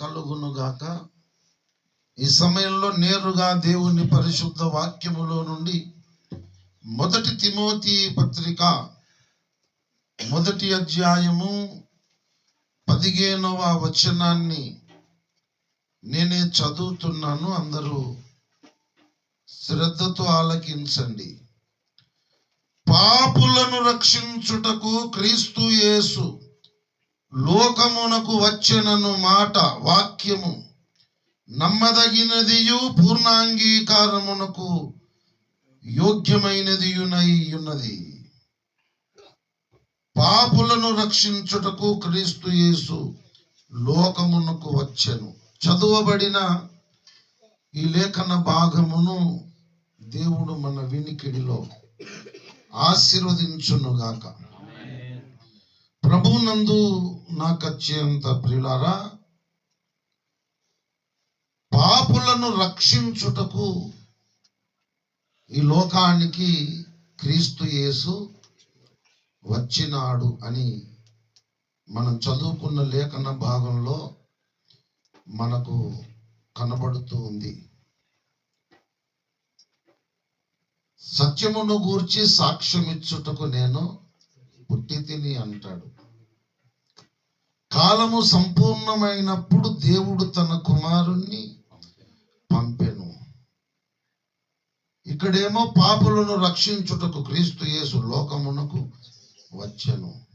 కలుగునుగాక ఈ సమయంలో నేరుగా దేవుని పరిశుద్ధ వాక్యములో నుండి మొదటి తిమోతి పత్రిక మొదటి అధ్యాయము పదిహేనవ వచనాన్ని నేనే చదువుతున్నాను. అందరూ శ్రద్ధతో ఆలకించండి. పాపులను రక్షించుటకు క్రీస్తు యేసు లోకమునకు వచ్చెనను మాట వాక్యము. నమ్మదగినదియు పూర్ణాంగీకారమునకు యోగ్యమైనదియునై ఉన్నది. పాపులను రక్షించుటకు క్రీస్తు యేసు లోకమునకు వచ్చెను. చదువబడిన ఈ లేఖన భాగమును దేవుడు మన వినికిడిలో ఆశీర్వదించునుగాక. ప్రభువునందు నాకు అత్యంత ప్రియులారా పాపులను రక్షించుటకు ఈ లోకానికి క్రీస్తు యేసు వచ్చినాడు అని మనం చదువుకున్న లేఖన భాగంలో మనకు కనబడుతూ ఉంది. సత్యమును గూర్చి సాక్ష్యమిచ్చుటకు నేను పుట్టి తిని అంటాడు. కాలము సంపూర్ణమైనప్పుడు దేవుడు తన కుమారుణ్ణి పంపెను. ఇక్కడేమో పాపులను రక్షించుటకు క్రీస్తు యేసు లోకమునకు వచ్చెను.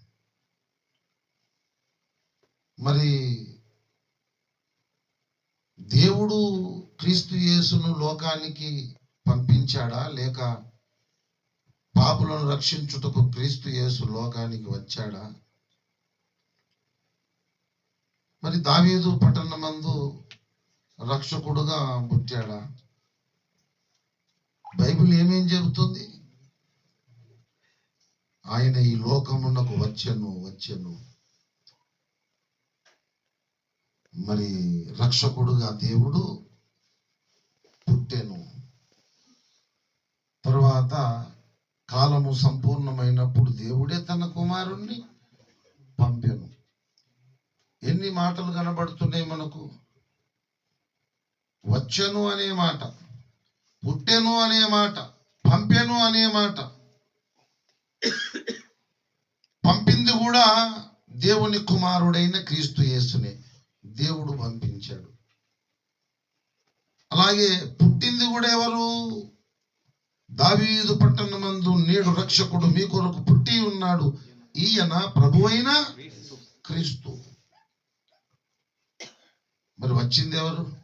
మరి దేవుడు క్రీస్తు యేసును లోకానికి పంపించాడా? లేక పాపులను రక్షించుటకు క్రీస్తు యేసు లోకానికి వచ్చాడా? మరి దావీదు పట్టణమందు రక్షకుడుగా పుట్టాడా? బైబిల్ ఏమేం చెబుతుంది? ఆయన ఈ లోకమునకు వచ్చెను వచ్చెను. మరి రక్షకుడుగా దేవుడు పుట్టెను. తర్వాత కాలము సంపూర్ణమైనప్పుడు దేవుడే తన కుమారుణ్ణి పంపెను. ఎన్ని మాటలు కనబడుతున్నాయి మనకు? వచ్చను అనే మాట పుట్టెను అనే మాట పంపెను అనే మాట. పంపింది కూడా దేవుని కుమారుడైన క్రీస్తు యేసునే. దేవుడు పంపించాడు. అలాగే పుట్టింది కూడా ఎవరు? దావీదు పట్టణమందు నేడు రక్షకుడు మీ కొరకు పుట్టి ఉన్నాడు. ఈయన ప్రభు అయిన క్రీస్తు. మరి వచ్చింది ఎవరు?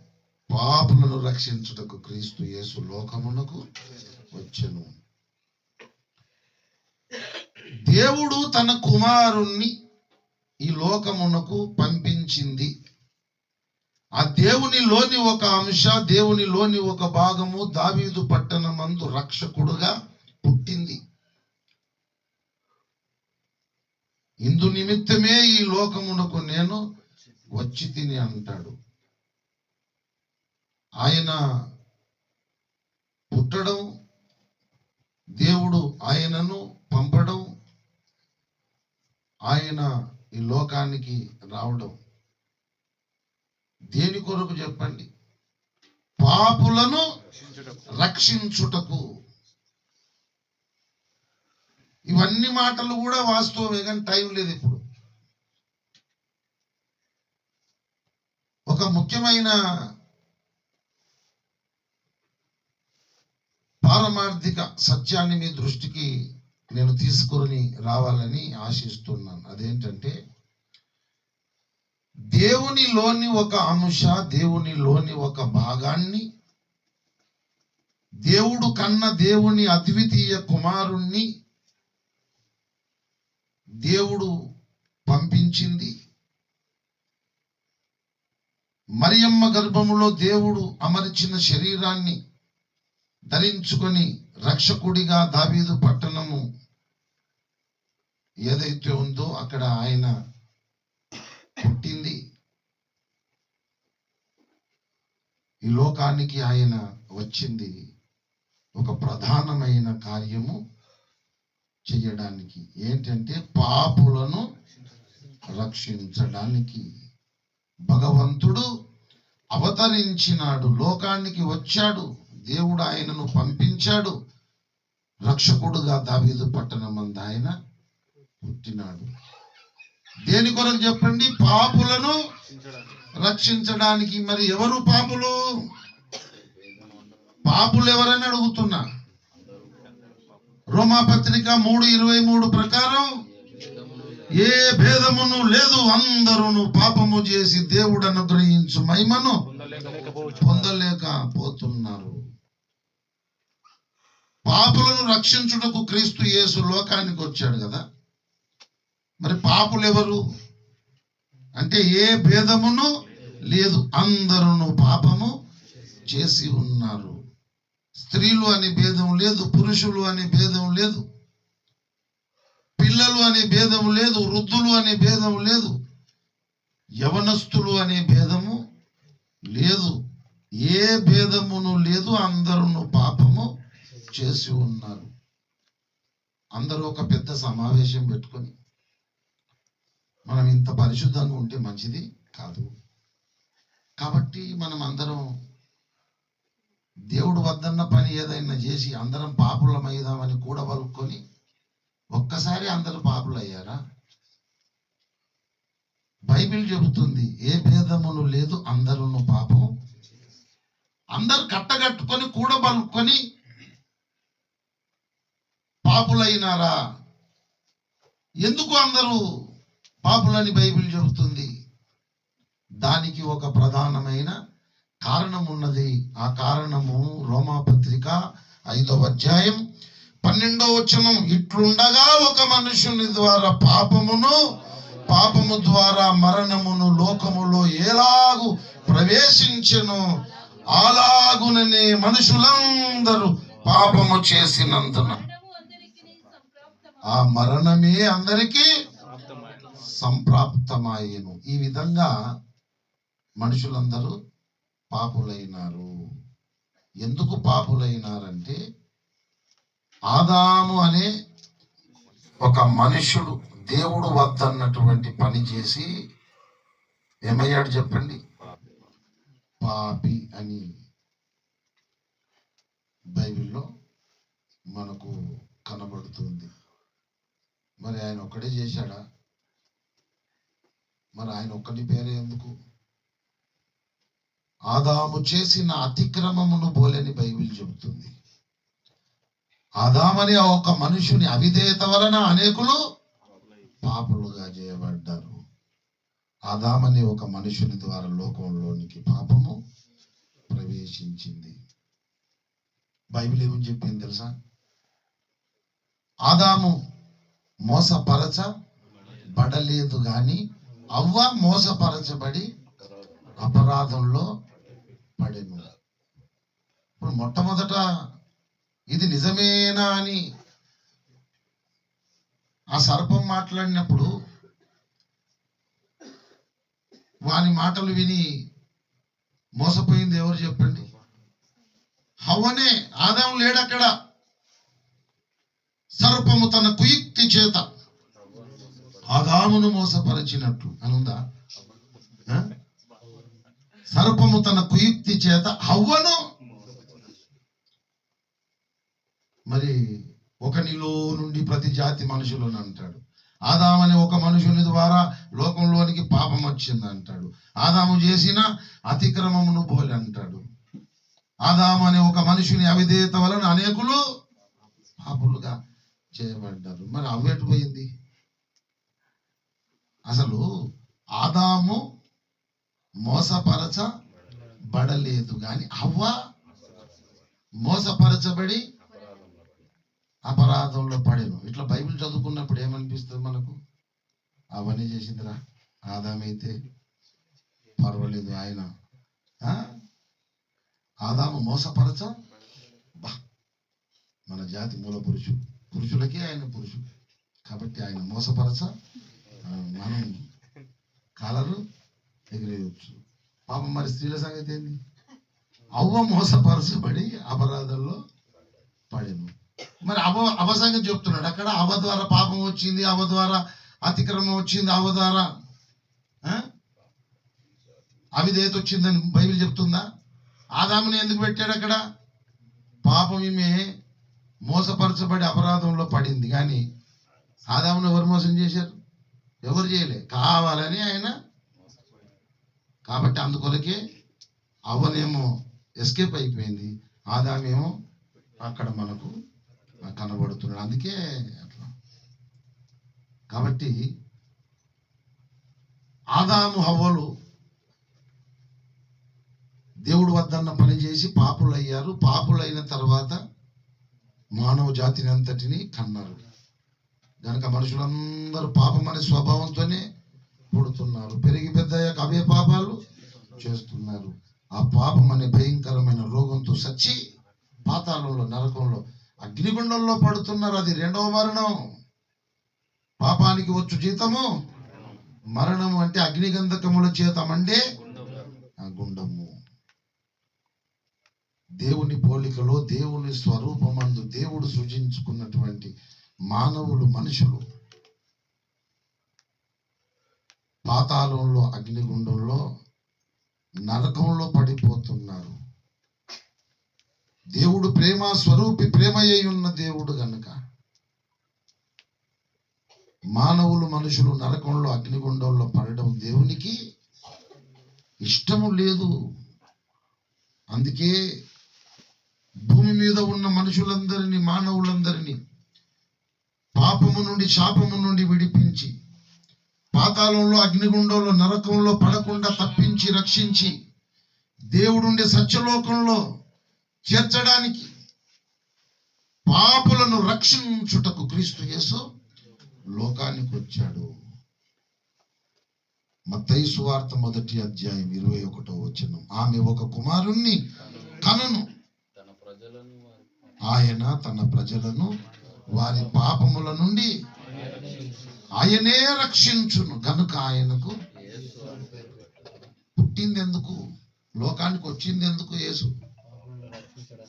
పాపులను రక్షించుటకు క్రీస్తు యేసు లోకమునకు వచ్చను. దేవుడు తన కుమారుణ్ణి ఈ లోకమునకు పంపించింది. ఆ దేవునిలోని ఒక అంశ దేవునిలోని ఒక భాగము దావీదు పట్టణమందు రక్షకుడుగా పుట్టింది. ఇందు నిమిత్తమే ఈ లోకమునకు నేను వచ్చి తిని అంటాడు. ఆయన పుట్టడం దేవుడు ఆయనను పంపడం ఆయన ఈ లోకానికి రావడం. దేని కొరకు చెప్పండి? పాపులను రక్షించుటకు. ఇవన్నీ మాటలు కూడా వాస్తవమే కానీ టైం లేదు ఇప్పుడు. ఒక ముఖ్యమైన పారమార్థిక సత్యాన్ని మీ దృష్టికి నేను తీసుకొని రావాలని ఆశిస్తున్నాను. అదేంటంటే దేవునిలోని ఒక అంశ దేవునిలోని ఒక భాగాన్ని దేవుడు కన్న దేవుని అద్వితీయ కుమారుణ్ణి దేవుడు పంపించింది. మరియమ్మ గర్భములో దేవుడు అమర్చిన శరీరాన్ని ధరించుకొని రక్షకుడిగా దావీదు పట్టణము ఏదైతే ఉందో అక్కడ ఆయన పుట్టింది. ఈ లోకానికి ఆయన వచ్చింది. ఒక ప్రధానమైన కార్యము చేయడానికి. ఏంటంటే పాపులను రక్షించడానికి. భగవంతుడు అవతరించినాడు లోకానికి వచ్చాడు. దేవుడు ఆయనను పంపించాడు. రక్షకుడుగా దావీదు పట్టణమందు ఆయన పుట్టినాడు. దేని కొరకు చెప్పండి? పాపులను రక్షించడానికి. మరి ఎవరు పాపులు? పాపులు ఎవరని అడుగుతున్నా. రోమాపత్రిక మూడు ఇరవై మూడు ప్రకారం ఏ భేదమును లేదు అందరూ పాపము చేసి దేవుడు అనుగ్రహించు మహిమను పొందలేకపోతున్నారు పాపులను రక్షించుటకు క్రీస్తు యేసు లోకానికి వచ్చాడు కదా. మరి పాపులు ఎవరు అంటే ఏ భేదమును లేదు. అందరూ పాపము చేసి ఉన్నారు. స్త్రీలు అనే భేదం లేదు పురుషులు అనే భేదం లేదు. పిల్లలు అనే భేదం లేదు వృద్ధులు అనే భేదం లేదు. యవనస్తులు అనే భేదము లేదు. ఏ భేదమును లేదు అందరూ పాపము చేసి ఉన్నారు. అందరూ ఒక పెద్ద సమావేశం పెట్టుకొని మనం ఇంత పరిశుద్ధంగా ఉంటే మంచిది కాదు. కాబట్టి మనం అందరం దేవుడు వద్దన్న పని ఏదైనా చేసి అందరం పాపులమైదామని కూడా పలుకొని ఒక్కసారి అందరూ పాపులయ్యారా? బైబిల్ చెబుతుంది ఏ భేదమును లేదు అందరూ పాపం. అందరు కట్టగట్టుకొని కూడా పలుకొని పాపులైనారా? ఎందుకు అందరూ పాపులని బైబిల్ చెబుతుంది? దానికి ఒక ప్రధానమైన కారణం ఉన్నది. ఆ కారణము రోమాపత్రిక ఐదవ అధ్యాయం పన్నెండో వచనం. ఇట్లుండగా ఒక మనుషుని ద్వారా పాపమును పాపము ద్వారా మరణమును లోకములో ఎలాగు ప్రవేశించను? అలాగుననే మనుషులందరూ పాపము చేసినందున. ఆ మరణమే అందరికీ సంప్రాప్తమాయను ఈ విధంగా మనుషులందరూ పాపులైనారు. ఎందుకు పాపులైనారంటే ఆదాము అనే ఒక మనుషుడు దేవుడు వద్దన్నటువంటి పని చేసి ఏమయ్యాడు చెప్పండి? పాపి అని బైబిల్లో మనకు కనబడుతుంది. మరి ఆయన ఒక్కడే చేశాడా? మరి ఆయన ఒక్కటి పేరే ఎందుకు? ఆదాము చేసిన అతిక్రమమును బోలేని బైబిల్ చెబుతుంది. ఆదామని ఒక మనుషుని అవిధేయత వలన అనేకులు పాపులుగా చేయబడ్డారు. ఆదామని ఒక మనుషుని ద్వారా లోకంలోనికి పాపము ప్రవేశించింది. బైబిల్ ఏమని చెప్పింది తెలుసా? ఆదాము మోసపరచ బడలేదు గాని అవ్వ మోసపరచబడి అపరాధంలో పడెను. ఇప్పుడు మొట్టమొదట ఇది నిజమేనా అని ఆ సర్పం మాట్లాడినప్పుడు వాని మాటలు విని మోసపోయింది ఎవరు చెప్పండి? హవ్వనే ఆదాం లేడక్కడ. సర్పము తన కుయుక్తి చేత ఆదామును మోసపరిచినట్టు. అనుందా? సర్పము తన కుయుక్తి చేత హవ్వను మరి ఒకనిలో నుండి ప్రతి జాతి మనుషులను అంటాడు. ఆదామని ఒక మనుషుని ద్వారా లోకంలోనికి పాపం వచ్చింది అంటాడు. ఆదాము చేసిన అతిక్రమమును పోలి అంటాడు. ఆదాము అనే ఒక మనుషుని అవిధేయత వలన అనేకులు పాపులుగా చేయబడ్డారు. మరి అవ్వేటు పోయింది? అసలు ఆదాము మోసపరచ బడలేదు కానీ అవ్వ మోసపరచబడి అపరాధంలో పడేను. ఇట్లా బైబిల్ చదువుకున్నప్పుడు ఏమనిపిస్తుంది మనకు? అవన్నీ చేసిందిరా. ఆదామైతే పర్వాలేదు ఆయన. ఆ? ఆదాము మోసపరచ బా. మన జాతి మూల పురుషుడు. పురుషులకే ఆయన పురుషుడు. కాబట్టి ఆయన మోసపరచ మనం కాలరు ఎగిరేయచ్చు. పాపం మరి స్త్రీల సంగతి ఏంది? అవ్వ మోసపరచబడి అపరాధంలో పడేను. మరి అవ అవ సంగతి చెప్తున్నాడు. అక్కడ అవ ద్వారా పాపం వచ్చింది అవ ద్వారా అతిక్రమం వచ్చింది అవ ద్వారా ఆ? అవిధేయత వచ్చిందని బైబిల్ చెప్తుందా? ఆదాముని ఎందుకు పెట్టాడు అక్కడ? పాపం ఈమె మోసపరచబడి అపరాధంలో పడింది. కానీ ఆదామును ఎవరు మోసం చేశారు? ఎవరు చేయలే? కావాలని ఆయన కాబట్టి అందుకొరకే అవనేమో ఎస్కేప్ అయిపోయింది. ఆదామేమో అక్కడ మనకు కనబడుతున్నాడు. అందుకే అట్లా. కాబట్టి ఆదాము హవ్వలు దేవుడు వద్దన్న పని చేసి పాపులయ్యారు. పాపులైన తర్వాత మానవ జాతిని అంతటిని కన్నారు. కనుక మనుషులందరూ పాపం అనే స్వభావంతోనే పుడుతున్నారు. పెరిగి పెద్దయ్యాక అవే పాపాలు చేస్తున్నారు. ఆ పాపం అనే భయంకరమైన రోగంతో సచ్చి పాతాళంలో నరకంలో అగ్నిగుండంలో పడుతున్నారు. అది రెండవ మరణం. పాపానికి వచ్చు జీతము మరణము అంటే అగ్నిగంధకముల చేతమండే ఆ గుండము. దేవుని పోలికలో దేవుని స్వరూపమందు దేవుడు సృజించుకున్నటువంటి మానవులు మనుషులు పాతాళంలో అగ్నిగుండంలో నరకంలో పడిపోతున్నారు. దేవుడు ప్రేమ స్వరూపి ప్రేమయ్య ఉన్న దేవుడు గనుక మానవులు మనుషులు నరకంలో అగ్నిగుండంలో పడడం దేవునికి ఇష్టము లేదు. అందుకే భూమి మీద ఉన్న మనుషులందరినీ మానవులందరినీ పాపము నుండి శాపము నుండి విడిపించి పాతాళంలో అగ్నిగుండంలో నరకంలో పడకుండా తప్పించి రక్షించి దేవుడుండే సత్యలోకంలో చేర్చడానికి పాపులను రక్షించుటకు క్రీస్తు యేసు లోకానికి వచ్చాడు. మత్తయి సువార్త మొదటి అధ్యాయం ఇరవై ఒకటో వచనం. ఆమె ఒక కుమారుణ్ణి కనను ఆయన తన ప్రజలను వారి పాపముల నుండి ఆయనే రక్షించును. కనుక ఆయనకు పుట్టింది ఎందుకు లోకానికి వచ్చింది ఎందుకు యేసు?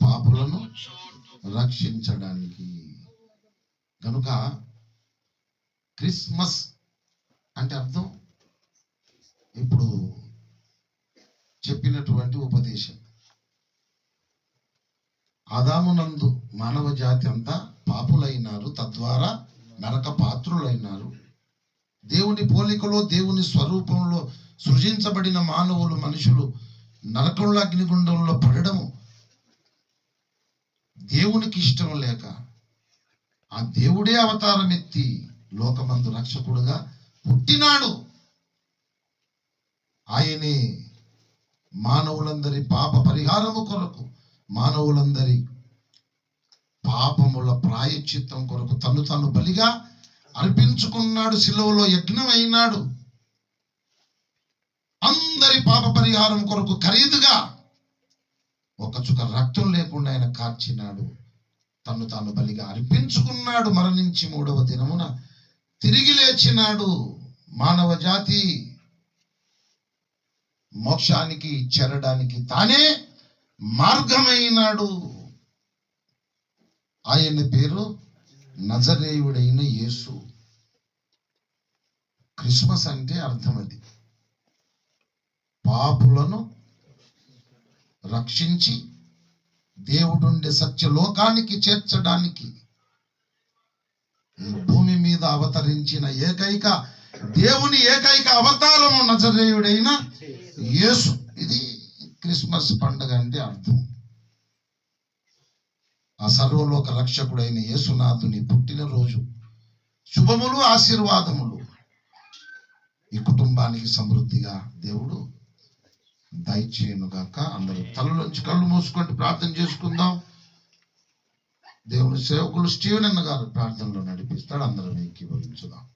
పాపులను రక్షించడానికి. కనుక క్రిస్మస్ అంటే అర్థం? ఇప్పుడు చెప్పినటువంటి ఉపదేశం. ఆదామునందు మానవ జాతి అంతా పాపులైనారు తద్వారా నరక పాత్రులైనారు. దేవుని పోలికలో దేవుని స్వరూపంలో సృజించబడిన మానవులు మనుషులు నరకంలో అగ్నిగుండంలో పడడము దేవునికి ఇష్టం లేక ఆ దేవుడే అవతారం ఎత్తి లోకమందు రక్షకుడుగా పుట్టినాడు. ఆయనే మానవులందరి పాప పరిహారము కొరకు మానవులందరి పాపముల ప్రాయశ్చిత్తం కొరకు తను తాను బలిగా అర్పించుకున్నాడు సిలువలో యజ్ఞం అయినాడు అందరి పాప పరిహారం కొరకు ఖరీదుగా ఒక చుక్క రక్తం లేకుండా ఆయన కార్చినాడు. తను తాను బలిగా అర్పించుకున్నాడు. మరణించి మూడవ దినమున తిరిగి లేచినాడు. మానవ జాతి మోక్షానికి చేరడానికి తానే మార్గమైనాడు ఆయన పేరు నజరేయుడైన యేసు. క్రిస్మస్ అంటే అర్థం అది. పాపులను రక్షించి దేవుడుండే సత్యలోకానికి చేర్చడానికి భూమి మీద అవతరించిన ఏకైక దేవుని ఏకైక అవతారము నజరేయుడైన యేసు. ఇది క్రిస్మస్ పండుగ అంటే అర్థం. ఆ సర్వలోక రక్షకుడైన యేసునాథుని పుట్టినరోజు. శుభములు ఆశీర్వాదములు. ఈ కుటుంబానికి సమృద్ధిగా దేవుడు దయచేయనుగాక అందరూ తలలోంచి కళ్ళు మూసుకోండి ప్రార్థన చేసుకుందాం. దేవుని సేవకులు స్టీవెన్ అన్న గారు ప్రార్థనలో నడిపిస్తాడు. అందరం ఏకీభవించుదాం